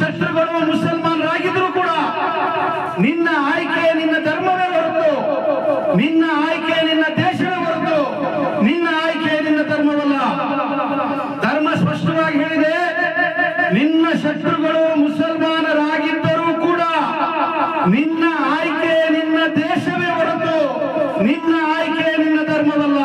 ಶತ್ರುಗಳು ಮುಸಲ್ಮಾನರಾಗಿದ್ರು ಕೂಡ ನಿನ್ನ ಆಯ್ಕೆ ನಿನ್ನ ಧರ್ಮವೇ ಹೊರತು, ನಿನ್ನ ಆಯ್ಕೆ ನಿನ್ನ ದೇಶವೇ ಹೊರತು, ನಿನ್ನ ಆಯ್ಕೆ ನಿನ್ನ ಧರ್ಮವಲ್ಲ. ಧರ್ಮ ಸ್ಪಷ್ಟವಾಗಿ ಹೇಳಿದೆ, ನಿನ್ನ ಶತ್ರುಗಳು ಮುಸಲ್ಮಾನರಾಗಿದ್ದರೂ ಕೂಡ ನಿನ್ನ ಆಯ್ಕೆ ನಿನ್ನ ದೇಶವೇ ಹೊರತು, ನಿನ್ನ ಆಯ್ಕೆ ನಿನ್ನ ಧರ್ಮವಲ್ಲ.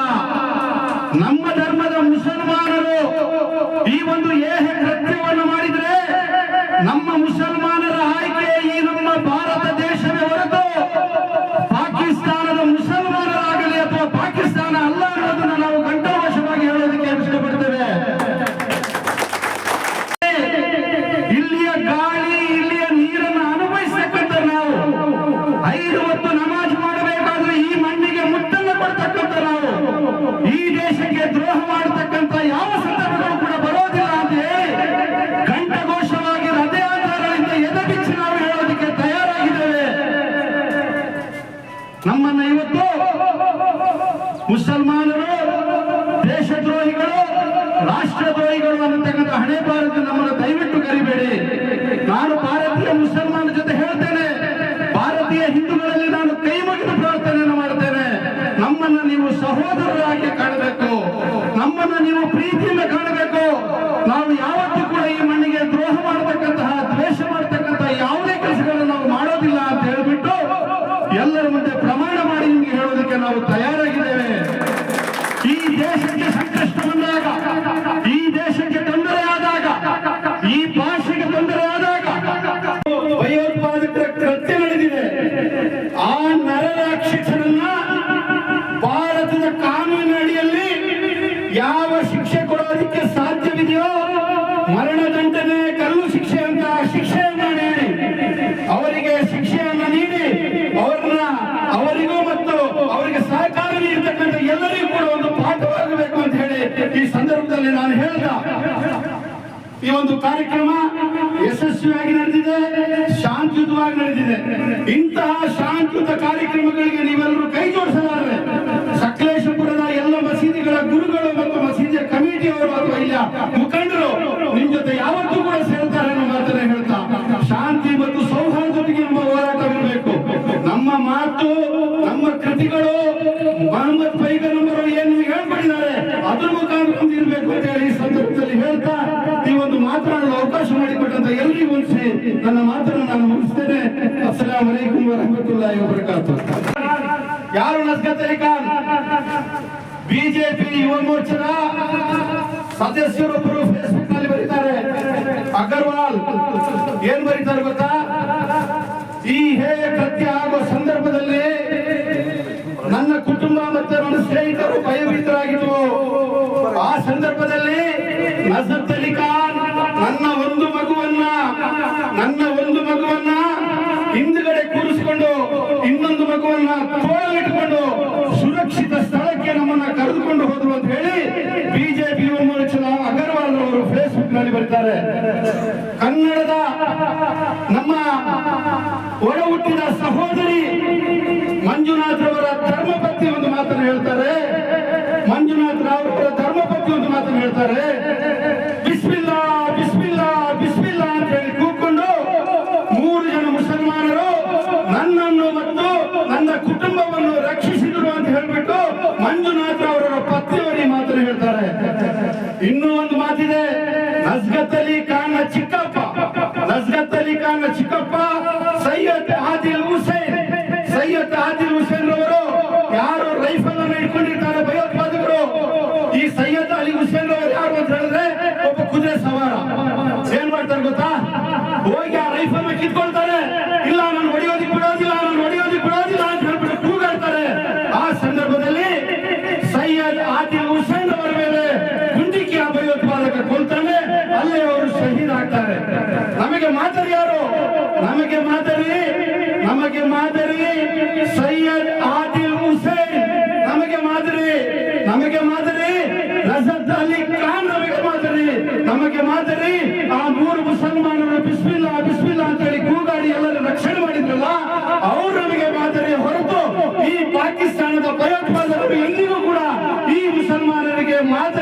ಮುಸಲ್ಮಾನರು, ದೇಶದ್ರೋಹಿಗಳು, ರಾಷ್ಟ್ರದ್ರೋಹಿಗಳು ಅನ್ನತಕ್ಕಂಥ ಹಣೆ ಭಾರತ ನಮ್ಮನ್ನು ದಯವಿಟ್ಟು ಕರಿಬೇಡಿ. ನಾನು ಭಾರತೀಯ ಮುಸಲ್ಮಾನ ಜೊತೆ ಹೇಳ್ತೇನೆ. ಭಾರತೀಯ ಹಿಂದೂಗಳಲ್ಲಿ ನಾನು ಕೈ ಮುಗಿದು ಪ್ರಾರ್ಥನೆಯನ್ನು ಮಾಡ್ತೇನೆ. ನಮ್ಮನ್ನ ನೀವು ಸಹೋದರರಾಗಿ ಕಾಣಬೇಕು. ನಮ್ಮನ್ನ ನೀವು ಪ್ರೀತಿಯಿಂದ ಕಾಣಬೇಕು. ನಾವು ಯಾವತ್ತೂ ಕೂಡ ಈ ಮಣ್ಣಿಗೆ ದ್ರೋಹ ಮಾಡತಕ್ಕಂತಹ, ದ್ವೇಷ ಮಾಡತಕ್ಕಂತಹ ಯಾವುದೇ ಕೆಲಸಗಳನ್ನು ನಾವು ಮಾಡೋದಿಲ್ಲ ಅಂತ ಹೇಳಿಬಿಟ್ಟು ಎಲ್ಲರ ಮುಂದೆ ಪ್ರಮಾಣ ಮಾಡಿ ನಾವು ತಯಾರಾಗಿದ್ದೇವೆ. ಈ ದೇಶಕ್ಕೆ ಸಂಕಷ್ಟ ಬಂದಾಗ, ಈ ದೇಶಕ್ಕೆ ತೊಂದರೆ ಆದಾಗ, ಈ ಭಾಷೆಗೆ ತೊಂದರೆ ಆದಾಗ ಭಯೋತ್ಪಾದಕರ ಕೃತ್ಯ ನಡೆದಿದೆ. ಆ ನರರಾಕ್ಷಸರನ್ನ ಭಾರತದ ಕಾನೂನಿನ ಅಡಿಯಲ್ಲಿ ಯಾವ ಶಿಕ್ಷೆ ಕೊಡೋದಕ್ಕೆ ಸಾಧ್ಯವಿದೆಯೋ ಮರಣದಂಡನೆ ಸಂದರ್ಭದಲ್ಲಿ ನಾನು ಹೇಳ್ದ, ಈ ಒಂದು ಕಾರ್ಯಕ್ರಮ ಯಶಸ್ವಿಯಾಗಿ ನಡೆದಿದೆ, ಶಾಂತಿಯುತವಾಗಿ ನಡೆದಿದೆ. ಇಂತಹ ಶಾಂತಿಯುತ ಕಾರ್ಯಕ್ರಮಗಳಿಗೆ ನೀವೆಲ್ಲರೂ ಕೈ ಜೋಡಿಸಲಾರೆ ಸಕಲೇಶಪುರದ ಎಲ್ಲ ಮಸೀದಿಗಳ ಗುರುಗಳು ಮತ್ತು ಮಸೀದಿಯ ಕಮಿಟಿಯವರು ಅಥವಾ ಇಲ್ಲ ನನ್ನ ಮಾತನ್ನು ನಾನು ಮುಗಿಸ್ತೇನೆ. ಅಸ್ಸಲಾಂ ವಲೈಕುಂ ವರಹಮತುಲ್ಲಾಹಿ ವಬರಕಾತು. ಯಾರು ನಸ್ಕತ್ ಅಲಿ ಖಾನ್ ಬಿಜೆಪಿ ಯುವ ಮೋರ್ಚಾದ ಸದಸ್ಯರೊಬ್ಬರು ಫೇಸ್ಬುಕ್ನಲ್ಲಿ ಬರೀತಾರೆ. ಅಗರ್ವಾಲ್, ಏನ್ ಬರೀತಾರೆ ಗೊತ್ತಾ? ಈ ಹೇ ಕೃತ್ಯ ಆಗುವ ಸಂದರ್ಭದಲ್ಲಿ ನನ್ನ ಕುಟುಂಬ ಮತ್ತು ನನ್ನ ಸ್ನೇಹಿತರು ಭಯಭೀತರಾಗಿದ್ವು ಆ ಸಂದರ್ಭದಲ್ಲಿ ಮಗುವನ್ನ ತೋಳಲಿಟ್ಟುಕೊಂಡು ಸುರಕ್ಷಿತ ಸ್ಥಳಕ್ಕೆ ನಮ್ಮನ್ನ ಕರೆದುಕೊಂಡು ಹೋದ್ರು ಅಂತ ಹೇಳಿ ಬಿಜೆಪಿ ಯುವ ಮೋರ್ಚಾದ ಅಗರ್ವಾಲ್ ಅವರು ಫೇಸ್ಬುಕ್ನಲ್ಲಿ ಬರೀತಾರೆ. ಕನ್ನಡದ ನಮ್ಮ ಒಡ ಹುಟ್ಟಿದ ಸಹೋದರಿ ಮಂಜುನಾಥ್ ಅವರ ಧರ್ಮಪತ್ನಿ ಒಂದು ಮಾತನ್ನು ಹೇಳ್ತಾರೆ. ಮಂಜುನಾಥ್ ರಾವ್ ಅವರ ಧರ್ಮಪತ್ನಿ ಒಂದು ಮಾತನ್ನು ಹೇಳ್ತಾರೆ. ಬಿಸ್ಮಿಲ್ಲಾ ಬಿಸ್ಮಿಲ್ಲಾ ಬಿಸ್ಮಿಲ್ಲಾ ಅಂತ ಹೇಳಿ ಮೂರು ಜನ ಮುಸಲ್ಮಾನರು ನನ್ನನ್ನು ಮತ್ತು ನನ್ನ ಕುಟುಂಬವನ್ನು ರಕ್ಷಿಸಿದ್ರು ಅಂತ ಹೇಳ್ಬಿಟ್ಟು ಮಂಜುನಾಥ ಅವರ ಪತ್ನಿಯವರಿಗೆ ಮಾತ್ರ ಹೇಳ್ತಾರೆ. ಇನ್ನೂ ಒಂದು ಮಾತಿದೆ ನಸ್ಗತ್ ಅಲಿ ಖಾನ್ ಚಿಕ್ಕಪ್ಪ ನಸ್ಗತ್ ಅಲಿ ಖಾನ್ ಚಿಕ್ಕಪ್ಪ, ಸೈಯದ್ ಆದಿಲ್ ಹುಸೇನ್, ಸೈಯದ್ ಆದಿಲ್ ಹುಸೇನ್ ಅವರು ಯಾರು ರೈಫಲ್ ಅನ್ನು ಇಟ್ಕೊಂಡಿರ್ತಾರೆ ಭಯೋತ್ಪಾದಕರು. ಈ ಸೈಯದ್ ಅಲಿ ಹುಸೇನ್ ಅವರು ಯಾರು ಅಂತ ಹೇಳಿದ್ರೆ ಒಬ್ಬ ಕುದುರೆ ಸವಾರ. ಏನ್ ಮಾಡ್ತಾರೆ ಗೊತ್ತಾ? ಹೋಗಿ ಆ ರೈಫಲ್ ಕಿತ್ಕೊಳ್ತಾರೆ. ಅಲ್ಲಿ ಕಾಣಬೇಕು ಮಾದರಿ ನಮಗೆ ಮಾದರಿ ಆ ಮೂರು ಮುಸಲ್ಮಾನರ ಬಿಸ್ಮಿಲ್ಲ ಬಿಸ್ಮಿಲ್ಲ ಅಂತ ಹೇಳಿ ಕೂಗಾಡಿ ಎಲ್ಲರೂ ರಕ್ಷಣೆ ಮಾಡಿದ್ರಲ್ಲ, ಅವ್ರು ನಮಗೆ ಮಾದರಿ ಹೊರತು ಈ ಪಾಕಿಸ್ತಾನದ ಭಯೋತ್ಪಾದಕರು ಎಂದಿಗೂ ಕೂಡ ಈ ಮುಸಲ್ಮಾನರಿಗೆ ಮಾದರಿ